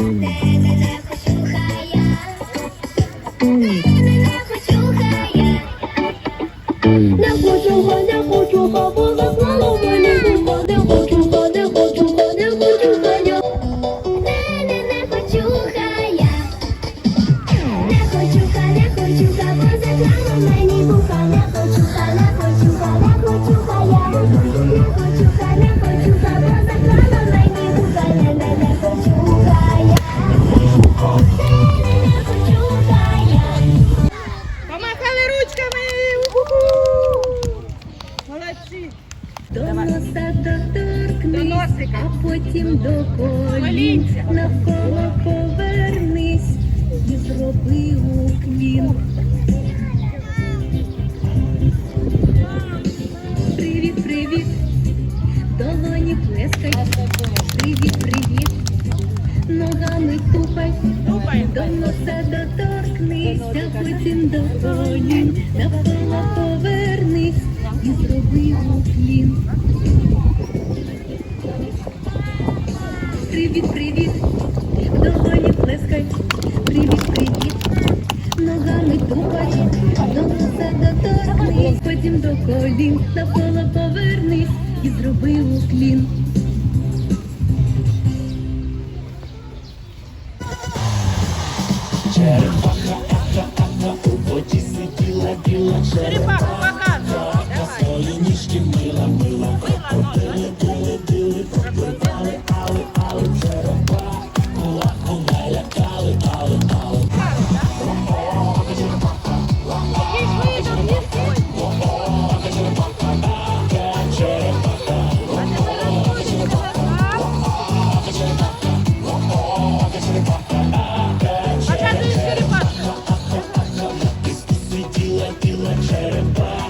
Не хочу не хочу бо заклало мене вуха. Не До носа доторкнись, а потім до колін. Навколо повернись і зроби уклін. Привіт, привіт, долоні плескай. Привіт, привіт, ногами тупай. До носа доторкнись, а потім до колін. Навколо і зроби уклін. Привіт, привіт, долоні плескай. Привіт, привіт, ногами тупай. До носа доторкнись, потім до колін. Навколо повернись і зроби уклін. Черепаха. тіла, тіла черепа.